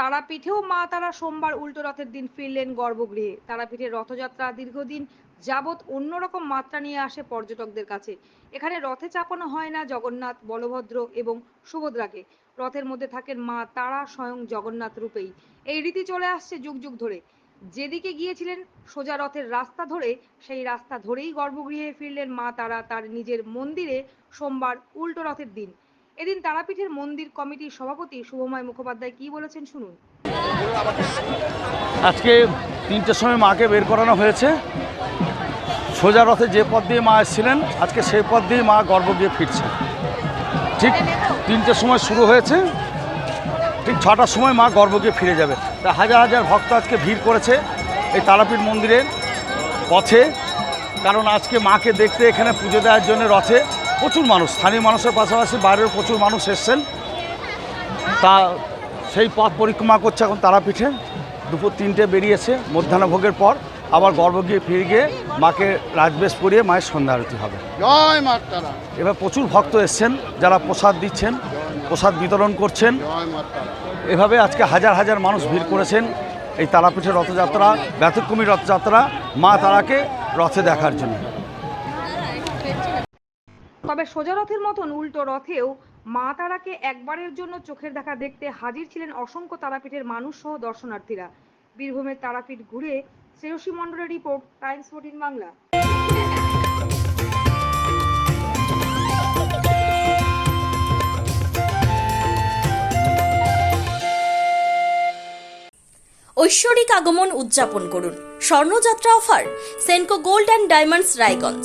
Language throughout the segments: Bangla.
তারাপীঠেও মা তারা সোমবার উল্টো রথের দিন ফিরলেন গর্ভগৃহে। তারাপীঠের রথযাত্রা দীর্ঘদিন যাবৎ অন্যরকম মাত্রা নিয়ে আসে পর্যটকদের কাছে। এখানে রথে চাপানো হয় না জগন্নাথ, বলভদ্র এবং সুভদ্রাকে। রথের মধ্যে থাকেন মা তারা স্বয়ং জগন্নাথ রূপেই। এই রীতি চলে আসছে যুগ যুগ ধরে। যেদিকে গিয়েছিলেন সোজা রথের রাস্তা ধরে, সেই রাস্তা ধরেই গর্ভগৃহে ফিরলেন মা তারা তার নিজের মন্দিরে সোমবার উল্টো রথের দিন। এদিন তারাপীঠের মন্দির কমিটির সভাপতি শুভময় মুখোপাধ্যায় কি বলেছেন শুনুন। আজকে তিনটের সময় মাকে বের করানো হয়েছে। সোজা রথে যে পথ দিয়ে মা এসেছিলেন, আজকে সেই পথ দিয়ে মা গর্ভ গিয়ে ফিরছে। ঠিক তিনটের সময় শুরু হয়েছে। ঠিক ছটার সময় মা গর্ভ গিয়ে ফিরে যাবে। তা হাজার হাজার ভক্ত আজকে ভিড় করেছে এই তারাপীঠ মন্দিরের পথে। কারণ আজকে মাকে দেখতে এখানে পুজো দেওয়ার জন্য রথে প্রচুর মানুষ স্থানীয় মানুষের পাশাপাশি বাইরের প্রচুর মানুষ এসছেন। তা সেই পথ পরিক্রমা করছে এখন তারাপীঠে। দুপুর তিনটে বেরিয়েছে মধ্যাহ্নভোগের পর আবার গর্ভ গিয়ে ফিরে গিয়ে মাকে রাজবেশ পরিয়ে মায়ের সন্ধ্যা আরতি হবে। জয় মা তারা। এবার প্রচুর ভক্ত এসছেন যারা প্রসাদ দিচ্ছেন প্রসাদ বিতরণ করছেন। এভাবে আজকে হাজার হাজার মানুষ ভিড় করেছেন এই তারাপীঠের রথযাত্রা ব্যতিক্রমী রথযাত্রা মা তারাকে রথে দেখার জন্য। তবে সোজা রথের মতন উল্টো রথেও মা তারাকে একবারের জন্য চোখের দেখা দেখতে হাজির ছিলেন অসংখ্য তারাপীঠের মানুষ সহ দর্শনার্থীরা। বীরভূমের তারাপীঠ ঘুরে শ্রেয়সী মণ্ডলের রিপোর্ট, টাইমস ফোর্টিন বাংলা। ঐশ্বরিক আগমন উদযাপন করুন। স্বর্ণযাত্রা offer, Senco gold and diamonds Raiganj.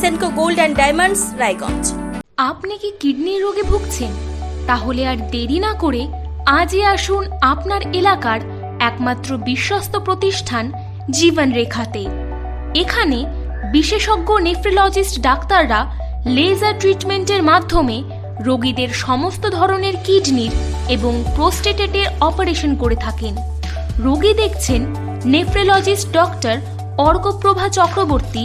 Senco gold and diamonds Raiganj আপনি কি কিডনির রোগে ভুগছেন? তাহলে আর দেরি না করে আজই আসুন আপনার এলাকার একমাত্র বিশ্বস্ত প্রতিষ্ঠান জীবন রেখাতে এখানে বিশেষজ্ঞ নেফ্রোলজিস্ট ডাক্তাররা লেজার ট্রিটমেন্টের মাধ্যমে রোগীদের সমস্ত ধরনের কিডনির এবং প্রোস্টেটেটের অপারেশন করে থাকেন। রোগী দেখছেন nephrologist doctor Arkaprabha Chakraborty